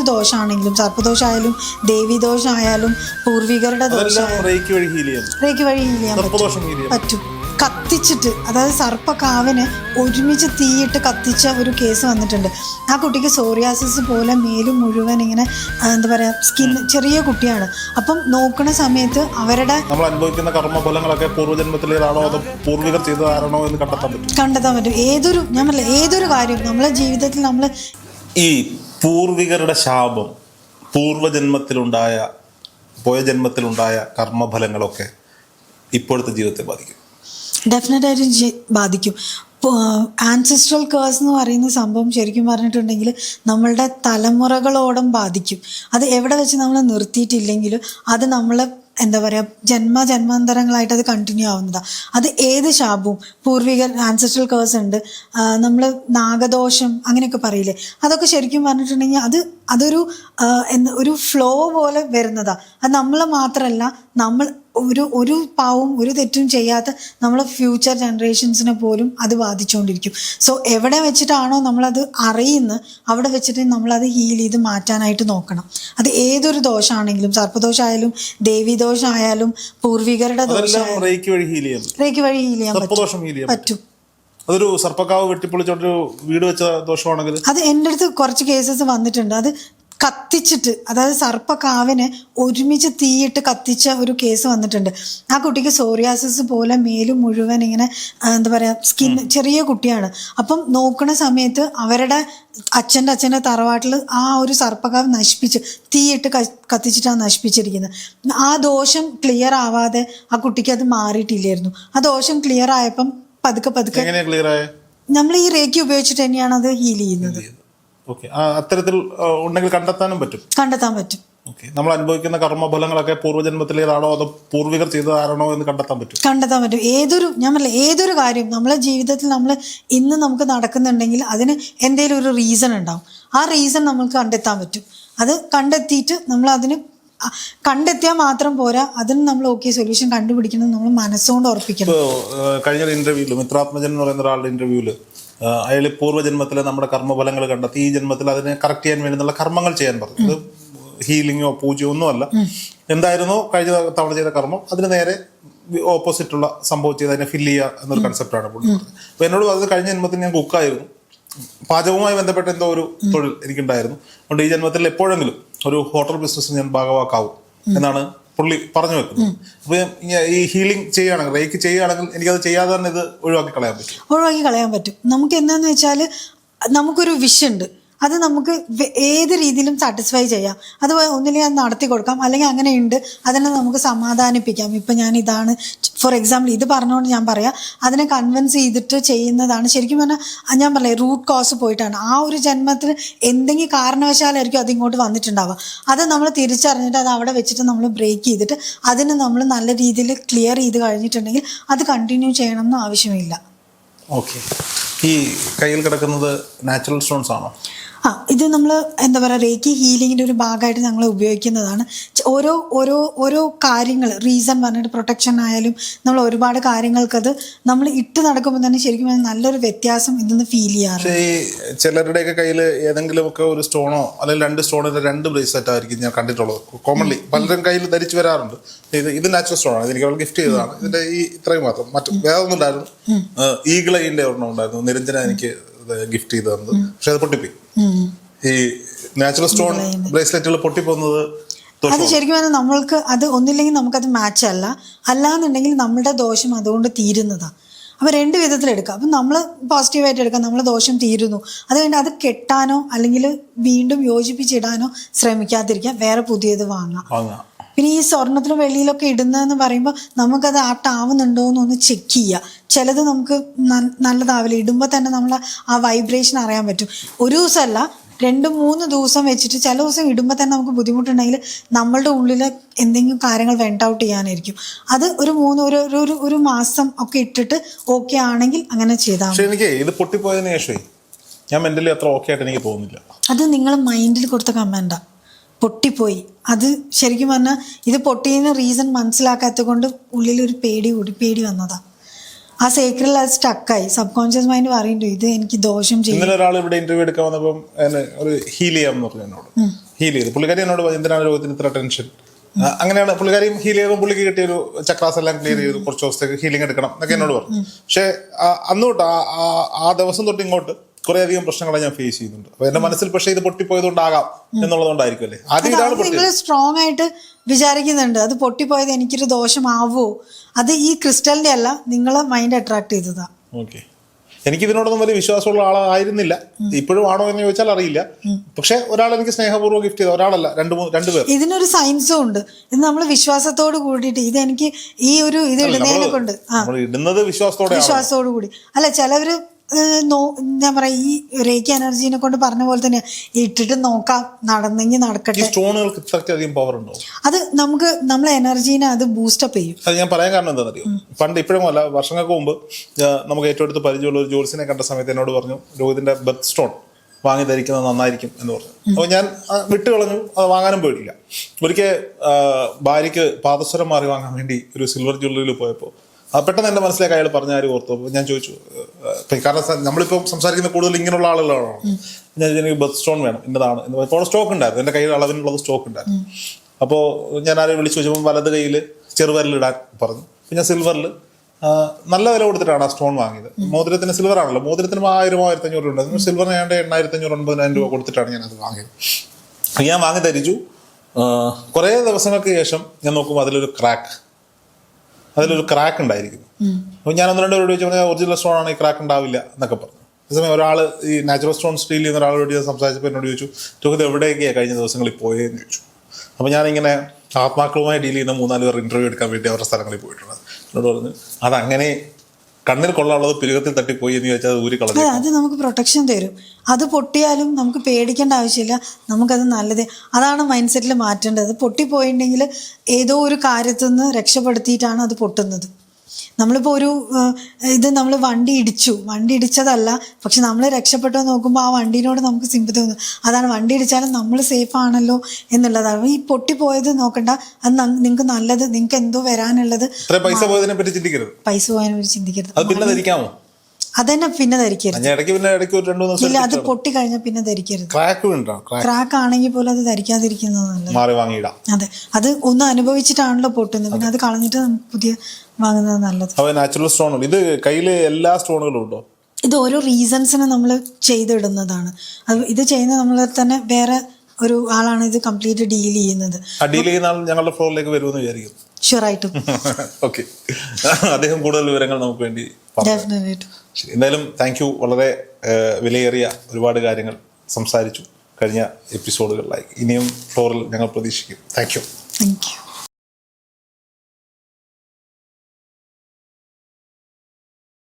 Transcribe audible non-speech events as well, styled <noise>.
ഏതൊരു ദോഷമാണെങ്കിലും സർപ്പദോഷമായാലും പൂർവികരുടെ ദോഷം ദോഷമായാലും റേക്ക് വഴി ഹീൽ ചെയ്യാം റേക്ക് ചെയ്യാൻ പറ്റും. കത്തിച്ചിട്ട് അതായത് സർപ്പക്കാവിന് ഒരുമിച്ച് തീയിട്ട് കത്തിച്ച ഒരു കേസ് വന്നിട്ടുണ്ട്. ആ കുട്ടിക്ക് സോറിയാസിസ് പോലെ മേലും മുഴുവൻ ഇങ്ങനെ എന്താ പറയുക സ്കിൻ ചെറിയ കുട്ടിയാണ്. അപ്പം നോക്കുന്ന സമയത്ത് അവരുടെ നമ്മൾ അനുഭവിക്കുന്ന കർമ്മഫലങ്ങളൊക്കെ പൂർവജന്മത്തിലേതാണോ അതോ പൂർവികർ ചെയ്തതാണോ എന്ന് കണ്ടെത്താൻ പറ്റും. കണ്ടെത്താൻ പറ്റും. ഏതൊരു ഞാൻ ഏതൊരു കാര്യവും നമ്മളെ ജീവിതത്തിൽ നമ്മൾ ഈ പൂർവികരുടെ ശാപം പൂർവജന്മത്തിലുണ്ടായ പോയ ജന്മത്തിലുണ്ടായ കർമ്മഫലങ്ങളൊക്കെ ഇപ്പോഴത്തെ ജീവിതത്തെ ബാധിക്കും. ഡെഫിനറ്റായിട്ടും ബാധിക്കും. ആൻസിസ്ട്രൽ കേഴ്സ് എന്ന് പറയുന്ന സംഭവം ശരിക്കും പറഞ്ഞിട്ടുണ്ടെങ്കിൽ നമ്മളുടെ തലമുറകളോടും ബാധിക്കും. അത് എവിടെ വെച്ച് നമ്മൾ നിർത്തിയിട്ടില്ലെങ്കിലും അത് നമ്മൾ എന്താ പറയുക ജന്മ ജന്മാന്തരങ്ങളായിട്ട് അത് കണ്ടിന്യൂ ആവുന്നതാണ് അത് ഏത് ശാപവും പൂർവികർ ആൻസസ്ട്രൽ കേഴ്സ് ഉണ്ട്. നമ്മൾ നാഗദോഷം അങ്ങനെയൊക്കെ പറയില്ലേ? അതൊക്കെ ശരിക്കും പറഞ്ഞിട്ടുണ്ടെങ്കിൽ അത് അതൊരു ഒരു ഫ്ലോ പോലെ വരുന്നതാണ് അത് നമ്മൾ മാത്രമല്ല നമ്മൾ ഒരു ഒരു പാവവും ഒരു തെറ്റും ചെയ്യാത്ത നമ്മളെ ഫ്യൂച്ചർ ജനറേഷൻസിനെ പോലും അത് ബാധിച്ചുകൊണ്ടിരിക്കും സോ എവിടെ വെച്ചിട്ടാണോ നമ്മളത് അറിയുന്നത് അവിടെ വെച്ചിട്ട് നമ്മളത് ഹീൽ ചെയ്ത് മാറ്റാനായിട്ട് നോക്കണം. അത് ഏതൊരു ദോഷമാണെങ്കിലും സർപ്പദോഷമായാലും ദേവീദോഷമായാലും പൂർവികരുടെ ദോഷം റേക്ക് വഴി ഹീൽ ചെയ്യാൻ പറ്റും. പറ്റും. അതൊരു സർപ്പക്കാവ് വെട്ടിപ്പൊളിച്ചോണ്ടൊരു വീട് വെച്ച ദോഷമാണെങ്കിൽ അത് എന്റെ അടുത്ത് കുറച്ച് കേസസ് വന്നിട്ടുണ്ട്. അത് കത്തിച്ചിട്ട് അതായത് സർപ്പക്കാവിനെ ഒരുമിച്ച് തീയിട്ട് കത്തിച്ച ഒരു കേസ് വന്നിട്ടുണ്ട്. ആ കുട്ടിക്ക് സോറിയാസിസ് പോലെ മേലും മുഴുവൻ ഇങ്ങനെ എന്താ പറയുക സ്കിൻ ചെറിയ കുട്ടിയാണ്. അപ്പം നോക്കുന്ന സമയത്ത് അവരുടെ അച്ഛന്റെ അച്ഛന്റെ തറവാട്ടിൽ ആ ഒരു സർപ്പക്കാവ് നശിപ്പിച്ച് തീയിട്ട് കത്തിച്ചിട്ടാണ് നശിപ്പിച്ചിരിക്കുന്നത്. ആ ദോഷം ക്ലിയർ ആവാതെ ആ കുട്ടിക്ക് അത് മാറിയിട്ടില്ലായിരുന്നു. ആ ദോഷം ക്ലിയർ ആയപ്പം പതുക്കെ പതുക്കെ നമ്മൾ ഈ റേക്കി ഉപയോഗിച്ചിട്ട് തന്നെയാണ് അത് ഹീൽ ചെയ്യുന്നത്. ഓക്കെ അത്തരത്തിൽ ഉണ്ടെങ്കിൽ കണ്ടെത്താനും പറ്റും. കണ്ടെത്താൻ പറ്റും. ഓക്കെ നമ്മൾ അനുഭവിക്കുന്ന കർമ്മഫലങ്ങളൊക്കെ പൂർവജന്മത്തിലേതാണോ അതോ പൂർവികർ ചെയ്തതാണോ എന്ന് കണ്ടെത്താൻ പറ്റും. കണ്ടെത്താൻ പറ്റും. ഏതൊരു ഞാൻ പറഞ്ഞില്ല ഏതൊരു കാര്യം നമ്മളെ ജീവിതത്തിൽ നമ്മൾ ഇന്ന് നമുക്ക് നടക്കുന്നുണ്ടെങ്കിൽ അതിന് എന്തെങ്കിലും ഒരു റീസൺ ഉണ്ടാവും. ആ റീസൺ നമുക്ക് കണ്ടെത്താൻ പറ്റും. അത് കണ്ടെത്തിയിട്ട് നമ്മൾ അതിന് കണ്ടെത്തിയാൽ മാത്രം പോരാ അതിന് നമ്മൾ ഓക്കെ സൊല്യൂഷൻ കണ്ടുപിടിക്കണം നമ്മൾ മനസ്സുകൊണ്ട് ഉറപ്പിക്കണം. കഴിഞ്ഞ ഇന്റർവ്യൂൽ മിത്രാത്മജൻ എന്ന് പറയുന്ന ഒരാളുടെ ഇന്റർവ്യൂവിൽ അയാൾ പൂർവജന്മത്തിലെ നമ്മുടെ കർമ്മഫലങ്ങൾ കണ്ടെത്തി ഈ ജന്മത്തിൽ അതിനെ കറക്റ്റ് ചെയ്യാൻ വേണ്ടി നല്ല കർമ്മങ്ങൾ ചെയ്യാൻ പറഞ്ഞു. ഇത് ഹീലിങ്ങോ പൂജയോ ഒന്നുമല്ല എന്തായിരുന്നോ? കഴിഞ്ഞ തവണ ചെയ്ത കർമ്മം. അതിന് നേരെ ഓപ്പോസിറ്റുള്ള സംഭവം ചെയ്ത് അതിനെ ഫില്ല് ചെയ്യുക എന്നൊരു കൺസെപ്റ്റാണ് അപ്പോൾ എന്നോട് അത് കഴിഞ്ഞ ജന്മത്തിൽ ഞാൻ കുക്കായിരുന്നു പാചകവുമായി ബന്ധപ്പെട്ട എന്തോ ഒരു തൊഴിൽ എനിക്കുണ്ടായിരുന്നു. അതുകൊണ്ട് ഈ ജന്മത്തിൽ എപ്പോഴെങ്കിലും ഒരു ഹോട്ടൽ ബിസിനസ് ഞാൻ ഭാഗവാക്കാവും എന്നാണ് പുള്ളി പറഞ്ഞു വെക്കുന്നത് അപ്പൊ ഈ- ഹീലിംഗ് ചെയ്യുകയാണെങ്കിൽ റേക്ക് ചെയ്യുകയാണെങ്കിൽ എനിക്കത് ചെയ്യാതെ തന്നെ ഇത് ഒഴിവാക്കി കളയാൻ പറ്റും. ഒഴിവാക്കി കളയാൻ പറ്റും. നമുക്ക് എന്താന്ന് വെച്ചാൽ നമുക്കൊരു വിഷ് ഉണ്ട്. അത് നമുക്ക് ഏത് രീതിയിലും സാറ്റിസ്ഫൈ ചെയ്യാം. അത് ഒന്നില്ലെങ്കിൽ അത് നടത്തി കൊടുക്കാം. അല്ലെങ്കിൽ അങ്ങനെ ഉണ്ട്. അതിനെ നമുക്ക് സമാധാനിപ്പിക്കാം. ഇപ്പം ഞാൻ ഇതാണ് ഫോർ എക്സാമ്പിൾ ഇത് പറഞ്ഞുകൊണ്ട് ഞാൻ പറയാം. അതിനെ കൺവിൻസ് ചെയ്തിട്ട് ചെയ്യുന്നതാണ്. ശരിക്കും പറഞ്ഞാൽ ഞാൻ പറയാം റൂട്ട് കോസ് പോയിട്ടാണ്. ആ ഒരു ജന്മത്തിൽ എന്തെങ്കിലും കാരണവശാലായിരിക്കും അതിങ്ങോട്ട് വന്നിട്ടുണ്ടാവുക. അത് നമ്മൾ തിരിച്ചറിഞ്ഞിട്ട് അത് അവിടെ വെച്ചിട്ട് നമ്മൾ ബ്രേക്ക് ചെയ്തിട്ട് അതിന് നമ്മൾ നല്ല രീതിയിൽ ക്ലിയർ ചെയ്ത് കഴിഞ്ഞിട്ടുണ്ടെങ്കിൽ അത് കണ്ടിന്യൂ ചെയ്യണം എന്ന് ആവശ്യമില്ല. ഓക്കെ ഈ കയ്യിൽ കിടക്കുന്നത് നാച്ചുറൽ സ്റ്റോൺസ് ആണോ? ആ ഇത് നമ്മൾ എന്താ പറയുക റേക്കി ഹീലിങ്ങിന്റെ ഒരു ഭാഗമായിട്ട് ഞങ്ങൾ ഉപയോഗിക്കുന്നതാണ്. ഓരോ ഓരോ ഓരോ കാര്യങ്ങൾ റീസൺ പറഞ്ഞിട്ട് പ്രൊട്ടക്ഷൻ ആയാലും നമ്മൾ ഒരുപാട് കാര്യങ്ങൾക്കത് നമ്മൾ ഇട്ട് നടക്കുമ്പോൾ തന്നെ ശരിക്കും നല്ലൊരു വ്യത്യാസം ഇതൊന്ന് ഫീൽ ചെയ്യാറ്. ചിലരുടെയൊക്കെ കയ്യിൽ ഏതെങ്കിലുമൊക്കെ ഒരു സ്റ്റോണോ അല്ലെങ്കിൽ രണ്ട് സ്റ്റോണോ രണ്ട് ബ്രേസ്ലെറ്റ് ആയിരിക്കും ഞാൻ കണ്ടിട്ടുള്ളത്. കോമൺലി പലരും കയ്യിൽ ധരിച്ചു വരാറുണ്ട്. ഇത് ഇത് നാച്ചുറൽ സ്റ്റോൺ ആണ്. ഇത് അവൾ ഗിഫ്റ്റ് ചെയ്തതാണ്. ഇതിന്റെ ഈ ഇത്രയും മാത്രം. മറ്റു വേറെ ഒന്നും ഉണ്ടായിരുന്നു ഈഗിളൈന്റെ ഒരെണ്ണം ഉണ്ടായിരുന്നു. നിരഞ്ജന എനിക്ക് ഗിഫ്റ്റ് ചെയ്ത് തന്നത്. പക്ഷെ അത് പൊട്ടിപ്പോയി. ഈ നാച്ചുറൽ സ്റ്റോൺ ബ്രേസ്ലെറ്റുകൾ പൊട്ടിപ്പോകുന്നത് അത് ശരിക്കും പറഞ്ഞാൽ നമ്മൾക്ക് അത് ഒന്നില്ലെങ്കിൽ നമുക്കത് മാച്ച് അല്ല. അല്ലാന്നുണ്ടെങ്കിൽ നമ്മുടെ ദോഷം അതുകൊണ്ട് തീരുന്നതാണ് അപ്പോൾ രണ്ട് വിധത്തിലെടുക്കാം അപ്പം നമ്മൾ പോസിറ്റീവായിട്ട് എടുക്കാം. നമ്മൾ ദോഷം തീരുന്നു. അത് കഴിഞ്ഞ് അത് കെട്ടാനോ അല്ലെങ്കിൽ വീണ്ടും യോജിപ്പിച്ചിടാനോ ശ്രമിക്കാതിരിക്കാം വേറെ പുതിയത് വാങ്ങാം. പിന്നെ ഈ സ്വർണത്തിലും വെള്ളിയിലൊക്കെ ഇടുന്നതെന്ന് പറയുമ്പോൾ നമുക്കത് ആട്ടാവുന്നുണ്ടോ എന്നൊന്ന് ചെക്ക് ചെയ്യുക ചിലത് നമുക്ക് നല്ലതാവില്ല. ഇടുമ്പോൾ തന്നെ നമ്മൾ ആ വൈബ്രേഷൻ അറിയാൻ പറ്റും. ഒരു ദിവസമല്ല രണ്ട് മൂന്ന് ദിവസം വെച്ചിട്ട് ചില ദിവസം ഇടുമ്പോൾ തന്നെ നമുക്ക് ബുദ്ധിമുട്ടുണ്ടെങ്കിൽ നമ്മളുടെ ഉള്ളിൽ എന്തെങ്കിലും കാര്യങ്ങൾ വെന്റ് ഔട്ട് ചെയ്യാനായിരിക്കും. അത് ഒരു മൂന്ന് ഒരു ഒരു- ഒരു മാസം ഒക്കെ ഇട്ടിട്ട് ഓക്കെ ആണെങ്കിൽ അങ്ങനെ ചെയ്താൽ എനിക്ക് ഇത് പൊട്ടിപ്പോയതിനു ശേഷമേ ഞാൻ മെന്റലി അത്ര ഓക്കെ ആയിട്ട് എനിക്ക് തോന്നുന്നില്ല അത് നിങ്ങൾ മൈൻഡിൽ കൊടുത്ത കമന്റാ പൊട്ടിപ്പോയി. അത് ശരിക്കും പറഞ്ഞാൽ ഇത് പൊട്ടിയതിന് റീസൺ മനസ്സിലാക്കാത്തത് കൊണ്ട് ഉള്ളിലൊരു പേടി കൂടി പേടി വന്നതാ. ആ സേക്രൽ അത് സ്റ്റക്കായി സബ് കോൺഷ്യസ് മൈൻഡ് പറയുന്നുണ്ട് ഇത് എനിക്ക് ദോഷം ചെയ്യും. ഇന്നലെ ഒരാൾ ഇവിടെ ഇന്റർവ്യൂ എടുക്കാൻ വന്നപ്പം എന്നെ ഒരു ഹീൽ ചെയ്യാമെന്ന് പറഞ്ഞു എന്നോട്. ഹീൽ ചെയ്തു. പുള്ളിക്കാരി എന്നോട് എന്തിനാണ് രോഗത്തിന് ഇത്ര ടെൻഷൻ അങ്ങനെയാണ് പുള്ളിക്കാരിയും ഹീൽ ചെയ്യുമ്പോൾ പുള്ളിക്ക് കിട്ടിയ ഒരു ചക്രാസ് എല്ലാം ക്ലിയർ ചെയ്തു. കുറച്ച് ദിവസത്തേക്ക് ഹീലിംഗ് എടുക്കണം എന്നൊക്കെ എന്നോട് പറഞ്ഞു. പക്ഷേ അന്ന് തൊട്ട് ആ ദിവസം തൊട്ട് ഇങ്ങോട്ട് കുറെ അധികം പ്രശ്നങ്ങളെ ഞാൻ ഫേസ് ചെയ്യുന്നുണ്ട്. അപ്പൊ എന്റെ മനസ്സിൽ പക്ഷേ ഇത് പൊട്ടിപ്പോയതുകൊണ്ടാകാം എന്നുള്ളതുകൊണ്ടായിരിക്കും അല്ലേ ആദ്യം ഇതാണ് പൊട്ടിയത്. നിങ്ങൾ സ്ട്രോങ് ആയിട്ട് വിചാരിക്കുന്നുണ്ട്. അത് പൊട്ടിപ്പോയത് എനിക്കൊരു ദോഷമാവോ? അത് ഈ ക്രിസ്റ്റലിന്റെ അല്ല നിങ്ങളെ മൈൻഡ് അട്രാക്ട് ചെയ്തതാ. ഓക്കെ എനിക്ക് ഇതിനോടൊന്നും വലിയ വിശ്വാസമുള്ള ആളായിരുന്നില്ല ഇപ്പോഴും ആണോ എന്ന് ചോദിച്ചാൽ അറിയില്ല. പക്ഷെ ഒരാൾ എനിക്ക് സ്നേഹപൂർവം ഗിഫ്റ്റ് ചെയ്ത ഒരാളല്ല രണ്ട് മൂന്ന് രണ്ട് പേർ. ഇതിനൊരു സയൻസും ഉണ്ട്. ഇത് നമ്മൾ വിശ്വാസത്തോട് കൂടിയിട്ട് ഇത് എനിക്ക് ഈ ഒരു ഇത് ഇടുന്നതിനെ കൊണ്ട് ആ. നമ്മൾ ഇടുന്നത് വിശ്വാസത്തോടെ വിശ്വാസത്തോടു കൂടി. അല്ല ചിലവര് നോ- ഞാൻ പറയാം ഈ റേക്കി എനർജീനെ കൊണ്ട് പറഞ്ഞ പോലെ തന്നെ ഇട്ടിട്ട് നോക്കാം നടന്നെങ്കിൽ നടക്കട്ടെ. സ്റ്റോണുകൾക്ക് അധികം പവർ ഉണ്ടോ? അത് നമുക്ക് നമ്മളെ എനർജീനെ അത് ബൂസ്റ്റപ്പ് ചെയ്യും. അത് ഞാൻ പറയാൻ കാരണം എന്താണെന്നറിയോ? പണ്ട് ഇപ്പോഴും അല്ല വർഷങ്ങൾക്ക് മുമ്പ് നമുക്ക് ഏറ്റവും അടുത്ത് പരിചയമുള്ള ഒരു ജോലിസിനെ കണ്ട സമയത്ത് എന്നോട് പറഞ്ഞു രോഹിതിന്റെ ബെത്ത് സ്റ്റോൺ വാങ്ങി ധരിക്കുന്നത് നന്നായിരിക്കും എന്ന് പറഞ്ഞു. അപ്പോൾ ഞാൻ വിട്ടു കളഞ്ഞു അത് വാങ്ങാനും പോയിട്ടില്ല. ഒരിക്കൽ ഭാര്യക്ക് ഭാര്യയ്ക്ക് പാദസ്വരം മാറി വാങ്ങാൻ വേണ്ടി ഒരു സിൽവർ ജ്വല്ലറിയിൽ പോയപ്പോൾ പെട്ടെന്ന് എന്റെ മനസ്സിലേക്ക് അയാൾ പറഞ്ഞ കാര്യം ഓർത്തു. ഞാൻ ചോദിച്ചു കാരണം നമ്മളിപ്പോ സംസാരിക്കുന്ന കൂടുതൽ ഇങ്ങനെയുള്ള ആളുകളാണ്? ഞാൻ എനിക്ക് ബസ് സ്റ്റോൺ വേണം. എന്നതാണ് എന്ന് ഇപ്പോൾ സ്റ്റോക്ക് ഉണ്ടായിരുന്നു. എന്റെ കയ്യിൽ അളവിനുള്ളത് സ്റ്റോക്ക് ഉണ്ടായിരുന്നു. അപ്പോൾ ഞാൻ ആരെയും വിളിച്ചു ചോദിച്ചപ്പോൾ വലത് കയ്യിൽ ചെറുവരലിടാൻ പറഞ്ഞു. അപ്പൊ ഞാൻ സിൽവറിൽ നല്ല വില കൊടുത്തിട്ടാണ് ആ സ്റ്റോൺ വാങ്ങിയത്. മോതിരത്തിന് സിൽവർ ആണല്ലോ. മോതിരത്തിന് ആയിരം ആയിരത്തി അഞ്ഞൂറ് ഉണ്ടായിരുന്നു. സിൽവറിന് ഏണ്ട എണ്ണായിരത്തി അഞ്ഞൂറ് ഒൻപതിനായിരം രൂപ കൊടുത്തിട്ടാണ് ഞാൻ അത് വാങ്ങിയത്. ഞാൻ വാങ്ങി ധരിച്ചു. കുറേ ദിവസങ്ങൾക്ക് ശേഷം ഞാൻ നോക്കുമ്പോൾ അതിലൊരു ക്രാക്ക് അതിലൊരു ക്രാക്ക് ഉണ്ടായിരിക്കും. അപ്പോൾ ഞാൻ ഒന്ന് രണ്ടുപേരോട് ചോദിച്ചു പറഞ്ഞാൽ ഒറിജിനൽ സ്റ്റോൺ ആണ് ഈ ക്രാക്ക് ഉണ്ടാവില്ല എന്നൊക്കെ പറഞ്ഞു. അതേസമയം ഒരാൾ ഈ നാച്ചുറൽ സ്റ്റോൺ സ്റ്റീൽ ചെയ്യുന്ന ഒരാളോട് ഞാൻ സംസാരിച്ചപ്പോൾ എന്നോട് ചോദിച്ചു രോഹിത് എവിടെയൊക്കെയാണ് കഴിഞ്ഞ ദിവസങ്ങളിൽ പോയതെന്ന് ചോദിച്ചു. അപ്പോൾ ഞാനിങ്ങനെ ആത്മാക്കളുമായി ഡീൽ ചെയ്യുന്ന മൂന്നാൽ പേർ ഇന്റർവ്യൂ എടുക്കാൻ വേണ്ടി അവരുടെ സ്ഥലങ്ങളിൽ പോയിട്ടുണ്ട്. എന്നോട് പറഞ്ഞു അതങ്ങനെ കണ്ണിൽ കൊള്ളാനുള്ളത് പിരുകത്തിൽ തട്ടിപ്പോയി എന്ന് ചോദിച്ചാൽ ഊരി കളഞ്ഞു അതെ നമുക്ക് പ്രൊട്ടക്ഷൻ തരും. അത് പൊട്ടിയാലും നമുക്ക് പേടിക്കേണ്ട ആവശ്യമില്ല. നമുക്കത് നല്ലത്. അതാണ് മൈൻഡ് സെറ്റിൽ മാറ്റേണ്ടത്. പൊട്ടിപ്പോയിട്ടുണ്ടെങ്കിൽ ഏതോ ഒരു കാര്യത്തിൽ നിന്ന് രക്ഷപ്പെടുത്തിയിട്ടാണ് അത് പൊട്ടുന്നത്. നമ്മളിപ്പോൾ ഒരു ഇത് നമ്മൾ വണ്ടി ഇടിച്ചു. വണ്ടി ഇടിച്ചതല്ല പക്ഷെ നമ്മൾ രക്ഷപ്പെട്ടോ നോക്കുമ്പോൾ ആ വണ്ടീനോട് നമുക്ക് സിമ്പതി തോന്നും. അതാണ് വണ്ടി ഇടിച്ചാലും നമ്മൾ സേഫ് ആണല്ലോ എന്നുള്ളതാണ്. ഈ പൊട്ടിപ്പോയത് നോക്കണ്ട. അത് നിങ്ങൾക്ക് നല്ലത് നിങ്ങൾക്ക് എന്തോ വരാനുള്ളത് പൈസ പോയതിനെ പറ്റി ചിന്തിക്കരുത്. പൈസ പോയതിനെ പറ്റി ചിന്തിക്കരുത് അതന്നെ പിന്നെ ധരിക്കരുത്. ഇടയ്ക്ക് പിന്നെ ഇടയ്ക്ക് ഒരു രണ്ടു മൂന്ന് ഇല്ല അത് പൊട്ടി കഴിഞ്ഞാൽ പിന്നെ ധരിക്കരുത്. ക്രാക്ക് ഉണ്ടോ ക്രാക്ക്. ആണെങ്കിൽ പോലും അത് ധരിക്കാതിരിക്കുന്നത് നല്ലത്. മാറി വാങ്ങിയിടാം. അതെ. അത് ഒന്ന് അനുഭവിച്ചിട്ടാണല്ലോ പൊട്ടുന്നത്. പിന്നെ അത് കളഞ്ഞിട്ട് നമുക്ക് പുതിയ വാങ്ങുന്നത് നല്ലത്. അവ നാച്ചുറൽ സ്റ്റോൺ ഇത് കയ്യിൽ എല്ലാ സ്റ്റോണുകളും ഉണ്ടോ? ഇത് ഓരോ റീസൺസിന് നമ്മൾ ചെയ്തിടുന്നതാണ്. അത് ഇത് ചെയ്യുന്ന നമ്മൾ തന്നെ വേറെ ഒരു ആളാണ് ഇത് കംപ്ലീറ്റ് ഡീൽ ചെയ്യുന്നത്. ഡീൽ ചെയ്യുന്ന ആൾ ഞങ്ങളുടെ ഫ്ലോറിലേക്ക് വരുമെന്ന് വിചാരിക്കും ഷുവറായിട്ടും ഓക്കെ <laughs> <laughs> അദ്ദേഹം കൂടുതൽ വിവരങ്ങൾ നമുക്ക് വേണ്ടി എന്തായാലും താങ്ക് യു വളരെ വിലയേറിയ ഒരുപാട് കാര്യങ്ങൾ സംസാരിച്ചു കഴിഞ്ഞ എപ്പിസോഡുകളിലായി ഇനിയും ഫ്ലോറിൽ ഞങ്ങൾ പ്രതീക്ഷിക്കും. Thank you thank you